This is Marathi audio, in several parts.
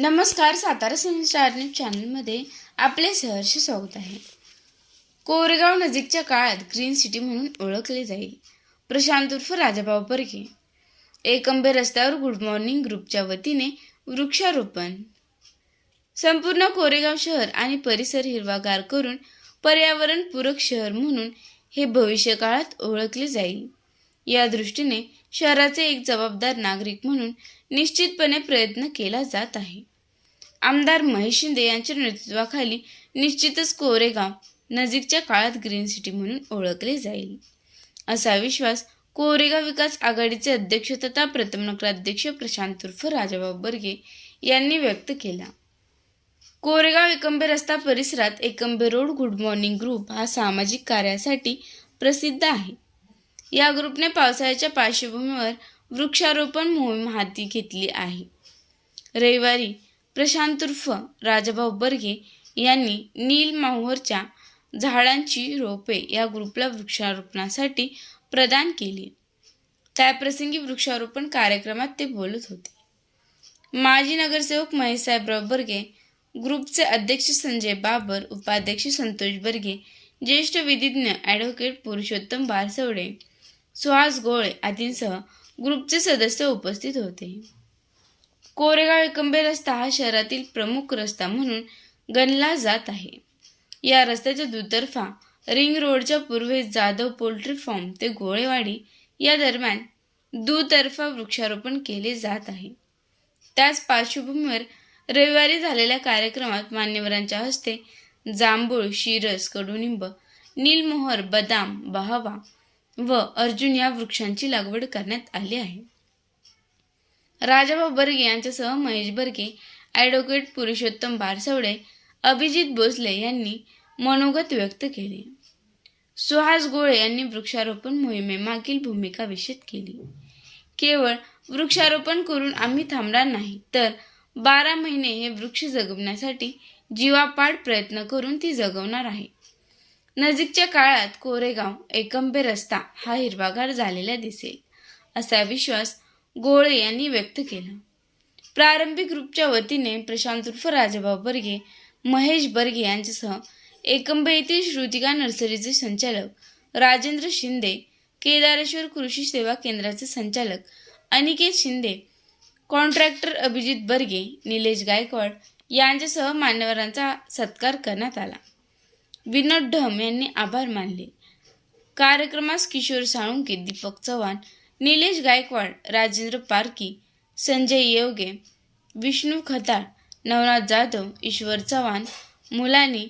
नमस्कार सातारा संस्कार न्यूज चॅनलमध्ये आपले सहर्ष स्वागत आहे. कोरेगाव नजीकच्या काळात ग्रीन सिटी म्हणून ओळखले जाईल. प्रशांत उर्फ राजाभाऊ परके. एकंबे रस्त्यावर गुड मॉर्निंग ग्रुपच्या वतीने वृक्षारोपण. संपूर्ण कोरेगाव शहर आणि परिसर हिरवागार करून पर्यावरणपूरक शहर म्हणून हे भविष्यकाळात ओळखले जाईल. या दृष्टीने शहराचे एक जबाबदार नागरिक म्हणून निश्चितपणे प्रयत्न केला जात आहे. आमदार महेश शिंदे यांच्या नेतृत्वाखाली निश्चितच कोरेगाव नजीकच्या काळात ग्रीन सिटी म्हणून ओळखले जाईल. असा विश्वास कोरेगाव विकास आघाडीचे अध्यक्ष तथा प्रथम नगराध्यक्ष प्रशांत उर्फ राजाबाब बर्गे यांनी व्यक्त केला. कोरेगाव एकंबे रस्ता परिसरात Ekambe road good morning group हा सामाजिक कार्यासाठी प्रसिद्ध आहे. या ग्रुपने पावसाळ्याच्या पार्श्वभूमीवर वृक्षारोपण मोहीम हाती घेतली आहे. रविवारी प्रशांत उर्फ राजाभाऊ बर्गे यांनी नील माहुरच्या झाडांची रोपे या ग्रुपला वृक्षारोपणासाठी प्रदान केली. त्याप्रसंगी वृक्षारोपण कार्यक्रमात ते बोलत होते. माजी नगरसेवक महेशसाहेबराव बर्गे ग्रुपचे अध्यक्ष संजय बाबर उपाध्यक्ष संतोष बर्गे ज्येष्ठ विधिज्ञ ॲडव्होकेट पुरुषोत्तम बारसवडे सुहास गोळे आदींसह ग्रुपचे सदस्य उपस्थित होते. कोरेगाव एकंबे रस्ता हा शहरातील प्रमुख रस्ता म्हणून गणला जात आहे. या रस्त्याच्या दुतर्फा रिंग रोडच्या पूर्वेस जाधव पोल्ट्री फार्म ते गोळेवाडी या दरम्यान दुतर्फा वृक्षारोपण केले जात आहे. त्याच पार्श्वभूमीवर रविवारी झालेल्या कार्यक्रमात मान्यवरांच्या हस्ते जांभूळ शिरस कडुनिंब नीलमोहर बदाम बहावा व अर्जुन या वृक्षांची लागवड करण्यात आली आहे. राजाभाऊ बर्गे यांच्यासह महेश बर्गे ॲडव्होकेट पुरुषोत्तम बारसवडे अभिजित भोसले यांनी मनोगत व्यक्त केले. सुहास गोळे यांनी वृक्षारोपण मोहिमेमागील भूमिका विषद केली. केवळ वृक्षारोपण करून आम्ही थांबणार नाही तर बारा महिने हे वृक्ष जगवण्यासाठी जीवापाड प्रयत्न करून ती जगवणार आहे. नजीकच्या काळात कोरेगाव एकंबे रस्ता हा हिरवागार झालेला दिसेल असा विश्वास गोळे यांनी व्यक्त केला. प्रारंभिक ग्रुपच्या वतीने प्रशांत उर्फ राजाभाऊ बर्गे महेश बर्गे यांच्यासह एकंबे येथील श्रुतिका नर्सरीचे संचालक राजेंद्र शिंदे केदारेश्वर कृषी सेवा केंद्राचे संचालक अनिकेत शिंदे कॉन्ट्रॅक्टर अभिजित बर्गे निलेश गायकवाड यांच्यासह मान्यवरांचा सत्कार करण्यात आला. विनोद ढम यांनी आभार मानले. कार्यक्रमास किशोर साळुंके दीपक चव्हाण निलेश गायकवाड राजेंद्र पारकी संजय येवगे विष्णू खताळ नवनाथ जाधव ईश्वर चव्हाण मुलानी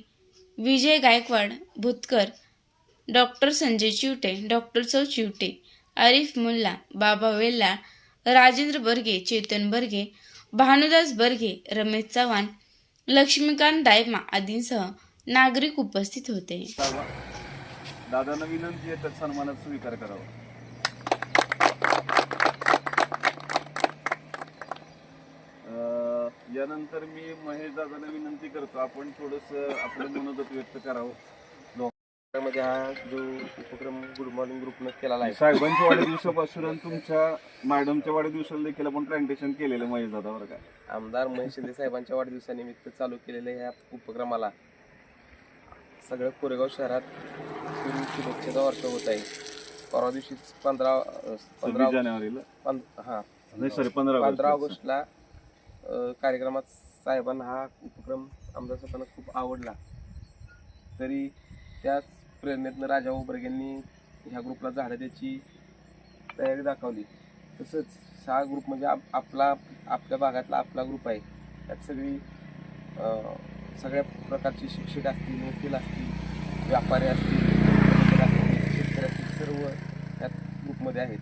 विजय गायकवाड भुतकर डॉक्टर संजय चिवटे डॉक्टर सौ चिवटे आरिफ मुल्ला बाबा वेल्ला राजेंद्र बर्गे चेतन बर्गे भानुदास बर्गे रमेश चव्हाण लक्ष्मीकांत दायमा आदींसह नागरिक उपस्थित होते. दादांना विनंती आहे तर सन्मानात स्वीकार करावा. यानंतर मी महेश दादांना विनंती करतो आपण थोडस आपलं मनोगत व्यक्त करावं. मध्ये हा जो उपक्रम गुड मॉर्निंग ग्रुपनं केलेला आहे. साहेबांच्या वाढदिवसापासून आणि तुमच्या मॅडमच्या वाढदिवसाला देखील आपण प्लांटेशन केलेलं महेश दादा बरं का? आमदार महेश शिंदे साहेबांच्या वाढदिवसानिमित्त चालू केलेल्या या उपक्रमाला. सगळं कोरेगाव शहरात शुभेच्छेचा वर्ष होत आहे. परवा दिवशी पंधरा पंधरा जानेवारीला? हा. नाही सॉरी पंधरा पंधरा ऑगस्ट ऑगस्टला कार्यक्रमात साहेबांना हा उपक्रम आमदार साहेबांना खूप आवडला. तरी त्याच प्रेरणेतनं राजा उबर्गेंनी ह्या ग्रुपला झाडं द्यायची तयारी दाखवली. तसंच हा ग्रुप म्हणजे आप आपला आपल्या भागातला आपला ग्रुप आहे. त्यात सगळी सगळ्या प्रकारचे शिक्षक असतील वकील असतील व्यापारी असतील शेतकऱ्यातील शेतकरी असतील सर्व त्यात ग्रुपमध्ये आहेत.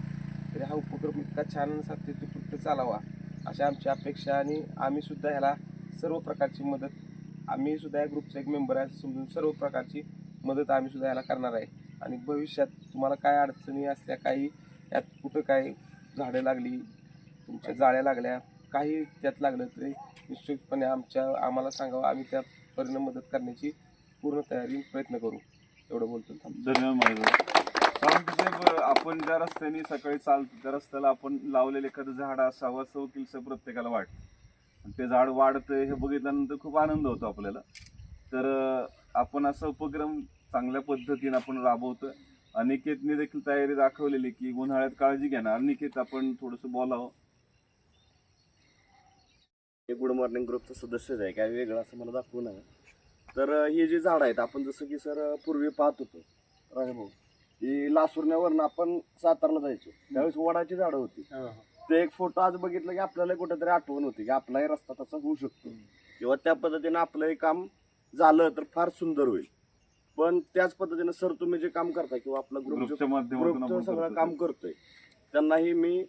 तरी हा उपक्रम इतका छान सातत्यपूर्ण चालावा अशा आमची अपेक्षा आणि आम्ही सुद्धा ह्याला सर्व प्रकारची मदत आम्ही सुद्धा या ग्रुपचा एक मेंबर आहे समजून सर्व प्रकारची मदत आम्ही सुद्धा याला करणार आहे. आणि भविष्यात तुम्हाला काय अडचणी असल्या काही यात कुठं काय झाडं लागली तुमच्या जाळ्या लागल्या काही त्यात लागलं तरी निश्चितपणे आमच्या आम्हाला सांगावं आम्ही त्या परिणाम मदत करण्याची पूर्ण तयारी प्रयत्न करू. एवढं बोलतो धन्यवाद साहेब आपण ज्या रस्त्याने सकाळी चालतो त्या रस्त्याला आपण लावलेलं एखादं झाड असावं असं वकील साहेब प्रत्येकाला वाटतं. ते झाड वाढतं हे बघितल्यानंतर खूप आनंद होतो आपल्याला. तर आपण असा उपक्रम चांगल्या पद्धतीने आपण राबवतो अनिकेतने देखील तयारी दाखवलेली की उन्हाळ्यात काळजी घेणार. अनिकेत आपण थोडंसं बोलावं. हे गुड मॉर्निंग ग्रुपचा सदस्यच आहे काय वेगळं असं मला दाखवू नये तर ही जी झाडं आहेत आपण जसं की सर पूर्वी पाहत होतो राजभाऊ ही लासुरण्यावरनं आपण सातारला जायचो. त्यावेळेस वडाची झाडं होती. ते एक फोटो आज बघितलं की आपल्याला कुठेतरी आठवण होती की आपलाही रस्ता तसा होऊ शकतो. किंवा त्या पद्धतीने आपलंही काम झालं तर फार सुंदर होईल. पण त्याच पद्धतीने सर तुम्ही जे काम करता किंवा आपला ग्रुप ग्रुपचं सगळं काम. करतोय त्यांनाही मी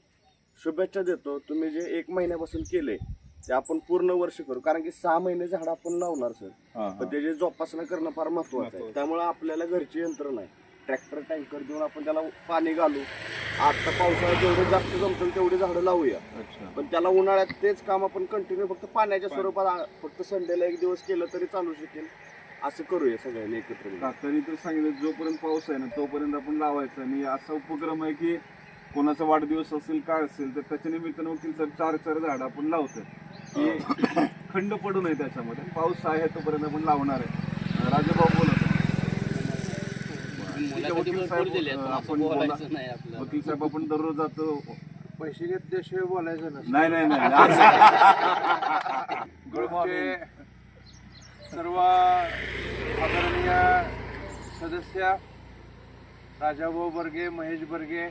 शुभेच्छा देतो. तुम्ही जे एक महिन्यापासून केले ते आपण पूर्ण वर्ष करू. कारण की सहा महिने झाड आपण लावणार सर. पण. त्याची जोपासना करणं फार महत्वाचं आहे. त्यामुळे आपल्याला घरची यंत्रणा आहे ट्रॅक्टर टँकर देऊन आपण त्याला पाणी घालू. आता पावसाळ्यात जेवढं जास्त जमतं तेवढी झाडं लावूया. पण त्याला उन्हाळ्यात तेच काम आपण कंटिन्यू फक्त पाण्याच्या स्वरूपात फक्त संडेला एक दिवस केलं तरी चालू शकेल. असं करूया सगळ्यांनी एकत्र. डॉक्टरांनी तर सांगितलं जोपर्यंत पाऊस आहे ना तोपर्यंत आपण लावायचं. आणि असा उपक्रम आहे की कोणाचा वाढदिवस असेल काय असेल तर त्याच्या निमित्तानं वकील सर चार चार झाड आपण लावतो खंड पडू नये त्याच्यामध्ये. पाऊस आहे तोपर्यंत आपण लावणार आहे. राजाभाऊ बोलत वकील साहेब, आपण दररोज जातो. पैसे घेतल्याशिवाय बोलायचं नाही नाही नाही. सर्व आदरणीय सदस्य राजाभाऊ बर्गे महेश बर्गे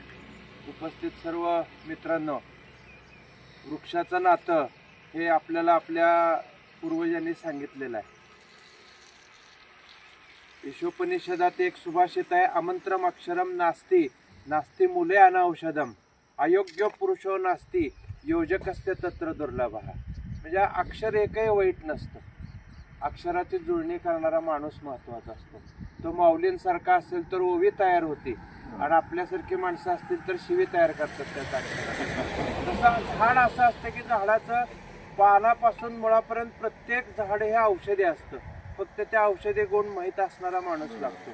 उपस्थित सर्व मित्रांनो वृक्षाचं नातं हे आपल्याला आपल्या पूर्वजांनी सांगितलेलं आहे. यशोपनिषदात एक सुभाषित आहे आमंत्रम अक्षरम नास्ती नास्ती मुले अनौषधम अयोग्य पुरुषो नास्ती योजकस्य तत्र दुर्लभ. म्हणजे अक्षर एकही वाईट नसतं. अक्षराची जुळणी करणारा माणूस महत्त्वाचा असतो. तो माऊलींसारखा असेल तर ओवी तयार होती. आणि आपल्यासारखी माणसं असतील तर शिवी तयार करतात त्याचा अक्षर. तसं झाड असं असतं की झाडाचं पानापासून मुळापर्यंत प्रत्येक झाड हे औषधी असतं. फक्त त्या औषधी गुण माहीत असणारा माणूस लागतो.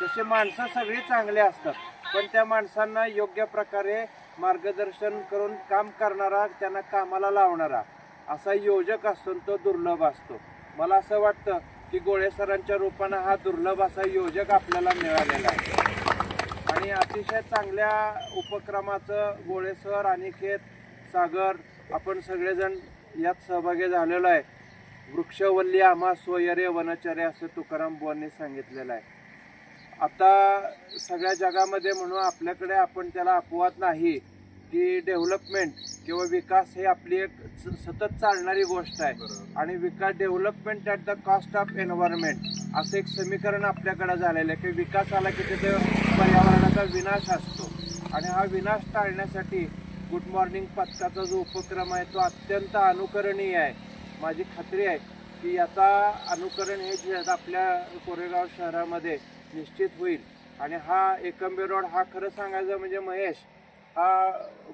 तसे माणसं सगळी चांगले असतात पण त्या माणसांना योग्य प्रकारे मार्गदर्शन करून काम करणारा त्यांना कामाला लावणारा असा योजक असून तो दुर्लभ असतो. मला असं वाटतं की गोळे सरांच्या रूपानं हा दुर्लभ असा योजक आपल्याला मिळालेला आहे. आणि अतिशय चांगल्या उपक्रमाचं गोळे सर अनिकेत सागर आपण सगळेजण यात सहभागी झालेलो आहे. वृक्षवल्ली आम्हा सोयरे वनचर्य असं तुकाराम बुवांनी सांगितलेलं आहे. आता सगळ्या जगामध्ये म्हणून आपल्याकडे आपण त्याला अपवाद नाही की डेव्हलपमेंट किंवा विकास हे आपली एक स- सतत चालणारी गोष्ट आहे. आणि विकास development at the cost of environment असं एक समीकरण आपल्याकडे झालेलं आहे की विकास आला की तिथे पर्यावरणाचा विनाश असतो. आणि हा विनाश टाळण्यासाठी गुड मॉर्निंग पथकाचा जो उपक्रम आहे तो अत्यंत अनुकरणीय आहे. माझी खात्री आहे की याचा अनुकरण हे जे आपल्या कोरेगाव शहरामध्ये निश्चित होईल. आणि हा एकंबे रोड हा खरं सांगायचं म्हणजे महेश हा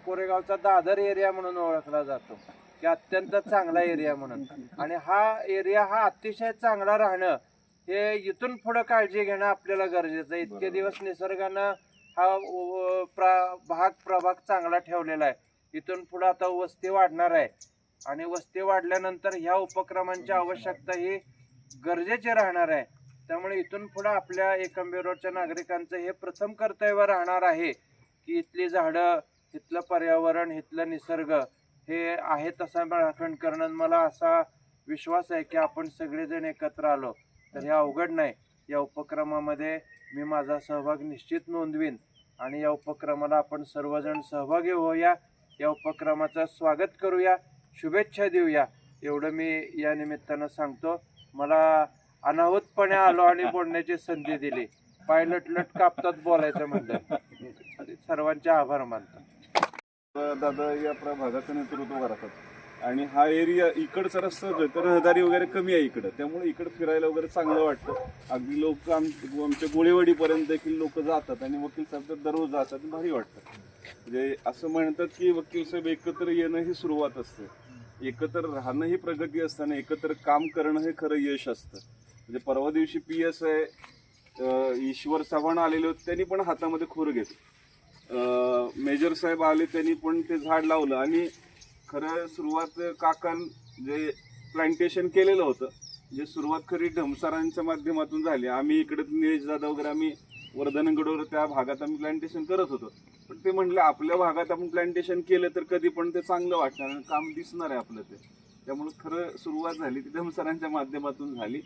कोरेगावचा दादर एरिया म्हणून ओळखला जातो. की अत्यंत चांगला एरिया म्हणून. आणि हा एरिया हा अतिशय चांगला राहणं हे इथून पुढं काळजी घेणं आपल्याला गरजेचं आहे. इतके दिवस निसर्गानं हा प्रा- भाग प्रभाग चांगला ठेवलेला आहे. इथून पुढं आता वस्ती वाढणार आहे. आणि वस्ती वाढल्यानंतर ह्या उपक्रमांची आवश्यकता ही गरजेची राहणार आहे. त्यामुळे इथून पुढं आपल्या एकंबे रोडच्या नागरिकांचं हे प्रथम कर्तव्य राहणार आहे की इथली झाडं इथलं पर्यावरण इथलं निसर्ग हे आहे तसा राखण करणं. मला असा विश्वास आहे की आपण सगळेजण एकत्र आलो तर हे अवघड नाही. या उपक्रमामध्ये मी माझा सहभाग निश्चित नोंदवीन. आणि या उपक्रमाला आपण सर्वजण सहभागी होऊया. या उपक्रमाचं स्वागत करूया. शुभेच्छा देऊया. एवढं मी या निमित्तानं सांगतो. मला अनाहूतपणे आलो आणि बोलण्याची संधी दिली. पायलट लट कापतात बोलायचं म्हणलं. सर्वांचे आभार मानतो. दादा या प्रभागाचं नेतृत्व करतात आणि हा एरिया इकडचा रस्ता जो तर रहदारी वगैरे कमी आहे इकडं. त्यामुळे इकडं फिरायला वगैरे चांगलं वाटतं. अगदी लोक आम आमच्या गोळेवाडीपर्यंत देखील लोक जातात आणि वकील साहेब तर दररोज जातात भारी वाटतं. म्हणजे असं म्हणतात की वकील साहेब एकत्र येणं ही सुरुवात असते. एकत्र राहणं ही प्रगती असताना एकत्र काम करणं हे खरं यश असतं. म्हणजे परवा दिवशी P S I Ishwar Chavan आलेले होते त्यांनी पण हातामध्ये खोर घेतलं. मेजर साहेब आले त्यांनी पण ते झाड लावलं आणि खरं सुरुवात काकान जे प्लांटेशन केलेलं होतं जे सुरुवात खरी ढमसारांच्या माध्यमातून झाली. आम्ही इकडे निलेश जाधव वगैरे आम्ही वर्धनगडवर त्या भागात आम्ही प्लांटेशन करत होतो. पण ते म्हणले आपल्या भागात आपण प्लांटेशन केलं तर कधी पण ते चांगलं वाटणार आणि काम दिसणार आहे आपलं ते. त्यामुळे खरं सुरुवात झाली ती धमसरांच्या माध्यमातून झाली.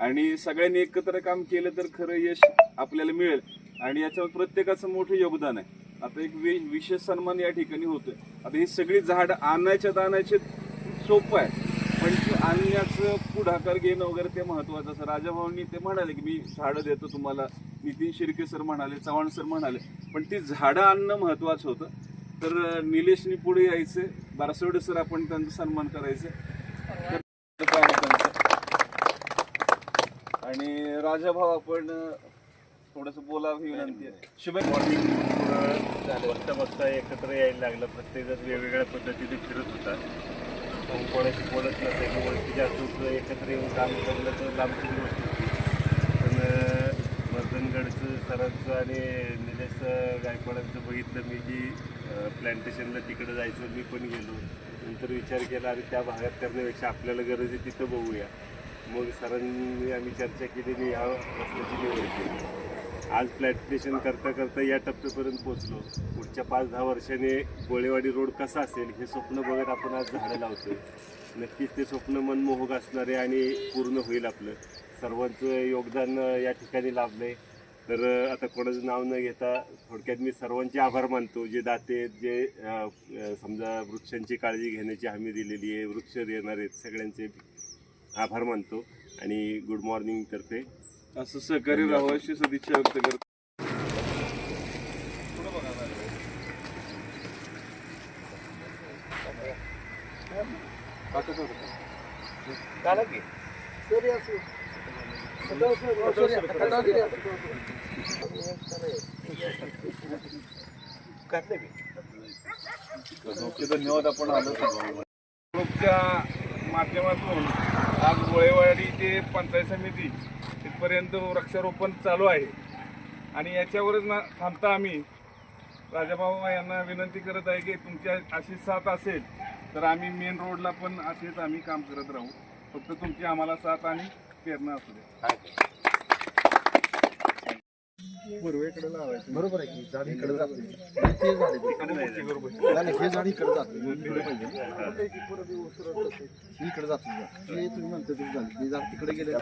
आणि सगळ्यांनी एकत्र काम केलं तर खरं यश आपल्याला मिळेल. आणि याच्यावर प्रत्येकाचं मोठं योगदान आहे. आता एक विशेष सन्मान या ठिकाणी होतोय. आता ही सगळी झाड आणायच्यात आणायचे सोपं आहे. पण ती आणण्याचं पुढाकार घेणं वगैरे ते महत्वाचं असं राजाभाऊंनी ते म्हणाले की मी झाडं देतो तुम्हाला. नितीन शिर्के सर म्हणाले चव्हाण सर म्हणाले. पण ती झाडं आणणं महत्वाचं होतं. तर निलेशनी पुढे यायचे. बारसवडे सर आपण त्यांचा सन्मान करायचे. आणि राजाभाऊ आपण थोडस बोलावं ही विनंती आहे. शुभ मॉर्निंग बघता बघता एकत्र यायला लागलं. प्रत्येकजण वेगवेगळ्या पद्धतीने फिरत होता. कोण कोणाशी बोलत नसेल वरती जास्त होतं. एकत्र येऊन काम करलं तर लांबची गोष्ट होती. पण वर्धनगडचं सरांचं आणि निलेश गायकवाडांचं बघितलं मी जी प्लॅन्टेशनला तिकडं जायचं. मी पण गेलो. नंतर विचार केला आणि त्या भागात करण्यापेक्षा आपल्याला गरज आहे तिथं बघूया. मग सरांनी आम्ही चर्चा केली आणि ह्या रस्त्याची निवड केली. आज प्लॅन्टेशन करता करता या टप्प्यापर्यंत पोहोचलो. पुढच्या पाच दहा वर्षाने गोळेवाडी रोड कसा असेल हे स्वप्न बघत आपण आज झाडं लावतो नक्कीच ते स्वप्न मनमोहक असणारे आणि पूर्ण होईल आपलं. सर्वांचं योगदान या ठिकाणी लाभलंय. तर आता कोणाचं नाव न घेता थोडक्यात मी सर्वांचे आभार मानतो. जे दाते आहेत, जे समजा वृक्षांची काळजी घेण्याची हमी दिलेली आहे वृक्ष देणार आहेत सगळ्यांचे आभार मानतो. आणि गुड मॉर्निंग तर्फे असं सहकार्य राहावं अशी सदिच्छा व्यक्त करतो. धन्यवाद आपण आलो माध्यमातून आज गोळेवाडी ते पंचायत समिती पर्यंत वृक्षारोपण चालू आहे. आणि याच्यावरच ना थांबता आम्ही. राजाभाऊ यांना विनंती करत आहे की तुमची अशी साथ असेल तर आम्ही मेन रोडला पण असेच आम्ही काम करत राहू. फक्त तुमची आम्हाला साथ आणि प्रेरणा असू दे. बरोबर आहे की झाड इकडे जाते. ते झाड हे झाड इकडे जाते. इकडे जाते. हे तुम्ही म्हणता ते झाड ते झाड तिकडे गेले.